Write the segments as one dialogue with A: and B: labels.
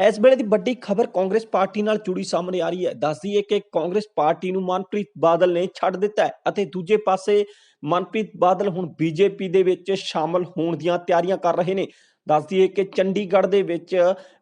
A: ਇਸ ਵੇਲੇ ਦੀ ਵੱਡੀ ਖਬਰ ਕਾਂਗਰਸ ਪਾਰਟੀ ਨਾਲ ਜੁੜੀ ਸਾਹਮਣੇ ਆ ਰਹੀ ਹੈ। ਦੱਸਦੀ ਹੈ ਕਿ ਕਾਂਗਰਸ ਪਾਰਟੀ ਨੂੰ ਮਨਪ੍ਰੀਤ ਬਾਦਲ ਨੇ ਛੱਡ ਦਿੱਤਾ ਹੈ ਅਤੇ ਦੂਜੇ ਪਾਸੇ ਮਨਪ੍ਰੀਤ ਬਾਦਲ ਹੁਣ ਬੀਜੇਪੀ ਦੇ ਵਿੱਚ ਸ਼ਾਮਲ ਹੋਣ ਦੀਆਂ ਤਿਆਰੀਆਂ ਕਰ ਰਹੇ ਨੇ। ਦੱਸਦੀ ਹੈ ਕਿ ਚੰਡੀਗੜ੍ਹ ਦੇ ਵਿੱਚ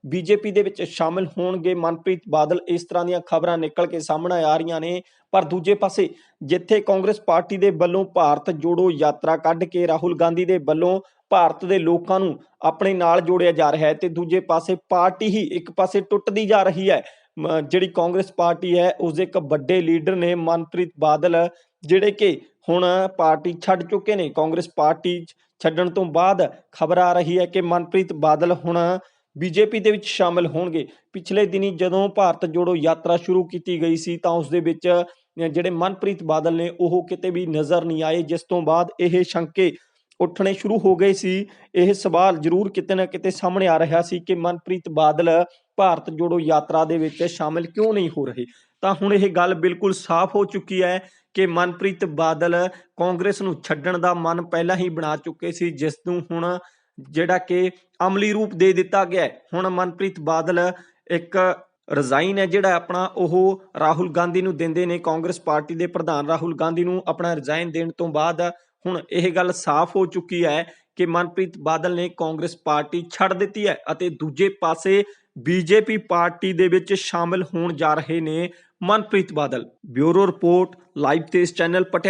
A: ਬੀਜੇਪੀ ਦੇ ਵਿੱਚ ਸ਼ਾਮਿਲ ਹੋਣਗੇ ਮਨਪ੍ਰੀਤ ਬਾਦਲ। ਇਸ ਤਰ੍ਹਾਂ ਦੀਆਂ ਖਬਰਾਂ ਨਿਕਲ ਕੇ ਸਾਹਮਣੇ ਆ ਰਹੀਆਂ ਨੇ। ਪਰ ਦੂਜੇ ਪਾਸੇ ਜਿੱਥੇ ਕਾਂਗਰਸ ਪਾਰਟੀ ਦੇ ਵੱਲੋਂ ਭਾਰਤ ਜੋੜੋ ਯਾਤਰਾ ਕੱਢ ਕੇ ਰਾਹੁਲ ਗਾਂਧੀ ਦੇ ਵੱਲੋਂ ਭਾਰਤ ਦੇ ਲੋਕਾਂ ਨੂੰ ਆਪਣੇ ਨਾਲ ਜੋੜਿਆ ਜਾ ਰਿਹਾ ਹੈ ਤੇ ਦੂਜੇ ਪਾਸੇ ਪਾਰਟੀ ਹੀ ਇੱਕ ਪਾਸੇ ਟੁੱਟਦੀ ਜਾ ਰਹੀ ਹੈ। ਜਿਹੜੀ ਕਾਂਗਰਸ ਪਾਰਟੀ ਹੈ, ਉਸ ਦੇ ਇੱਕ ਵੱਡੇ ਲੀਡਰ ਨੇ ਮਨਪ੍ਰੀਤ ਬਾਦਲ, ਜਿਹੜੇ ਕਿ ਹੁਣ ਪਾਰਟੀ ਛੱਡ ਚੁੱਕੇ ਨੇ। ਕਾਂਗਰਸ ਪਾਰਟੀ ਛੱਡਣ ਤੋਂ ਬਾਅਦ ਖਬਰ ਆ ਰਹੀ ਹੈ ਕਿ ਮਨਪ੍ਰੀਤ ਬਾਦਲ ਹੁਣ ਬੀਜੇਪੀ ਦੇ ਵਿੱਚ ਸ਼ਾਮਲ ਹੋਣਗੇ। ਪਿਛਲੇ ਦਿਨੀ ਜਦੋਂ ਭਾਰਤ ਜੋੜੋ ਯਾਤਰਾ ਸ਼ੁਰੂ ਕੀਤੀ ਗਈ ਸੀ ਤਾਂ ਉਸ ਦੇ ਵਿੱਚ ਜਿਹੜੇ ਮਨਪ੍ਰੀਤ ਬਾਦਲ ਨੇ ਉਹ ਕਿਤੇ ਵੀ ਨਜ਼ਰ ਨਹੀਂ ਆਏ, ਜਿਸ ਤੋਂ ਬਾਅਦ ਇਹ ਸ਼ੰਕੇ ਉੱਠਣੇ ਸ਼ੁਰੂ ਹੋ ਗਏ ਸੀ। ਇਹ ਸਵਾਲ ਜ਼ਰੂਰ ਕਿਤੇ ਨਾ ਕਿਤੇ ਸਾਹਮਣੇ ਆ ਰਿਹਾ ਸੀ ਕਿ ਮਨਪ੍ਰੀਤ ਬਾਦਲ ਭਾਰਤ ਜੋੜੋ ਯਾਤਰਾ ਦੇ ਵਿੱਚ ਸ਼ਾਮਿਲ ਕਿਉਂ ਨਹੀਂ ਹੋ ਰਹੇ? ਤਾਂ ਹੁਣ ਇਹ ਗੱਲ ਬਿਲਕੁਲ ਸਾਫ਼ ਹੋ ਚੁੱਕੀ ਹੈ ਕਿ ਮਨਪ੍ਰੀਤ ਬਾਦਲ ਕਾਂਗਰਸ ਨੂੰ ਛੱਡਣ ਦਾ ਮਨ ਪਹਿਲਾਂ ਹੀ ਬਣਾ ਚੁੱਕੇ ਸੀ, ਜਿਸ ਨੂੰ ਹੁਣ ਜਿਹੜਾ ਕਿ ਅਮਲੀ ਰੂਪ ਦੇ ਦਿੱਤਾ ਗਿਆ ਹੈ। ਹੁਣ ਮਨਪ੍ਰੀਤ ਬਾਦਲ ਇੱਕ ਰਿਜ਼ਾਈਨ ਹੈ ਜਿਹੜਾ ਆਪਣਾ, ਉਹ ਰਾਹੁਲ ਗਾਂਧੀ ਨੂੰ ਦਿੰਦੇ ਨੇ। ਕਾਂਗਰਸ ਪਾਰਟੀ ਦੇ ਪ੍ਰਧਾਨ ਰਾਹੁਲ ਗਾਂਧੀ ਨੂੰ ਆਪਣਾ ਰਿਜ਼ਾਈਨ ਦੇਣ ਤੋਂ ਬਾਅਦ ਹੁਣ ਇਹ ਗੱਲ ਸਾਫ਼ ਹੋ ਚੁੱਕੀ ਹੈ ਕਿ ਮਨਪ੍ਰੀਤ ਬਾਦਲ ਨੇ ਕਾਂਗਰਸ ਪਾਰਟੀ ਛੱਡ ਦਿੱਤੀ ਹੈ ਅਤੇ ਦੂਜੇ ਪਾਸੇ ਬੀਜੇਪੀ ਪਾਰਟੀ ਦੇ ਵਿੱਚ ਸ਼ਾਮਲ ਹੋਣ ਜਾ ਰਹੇ ਨੇ Manpreet Badal. Bureau report, live Tez channel Patiala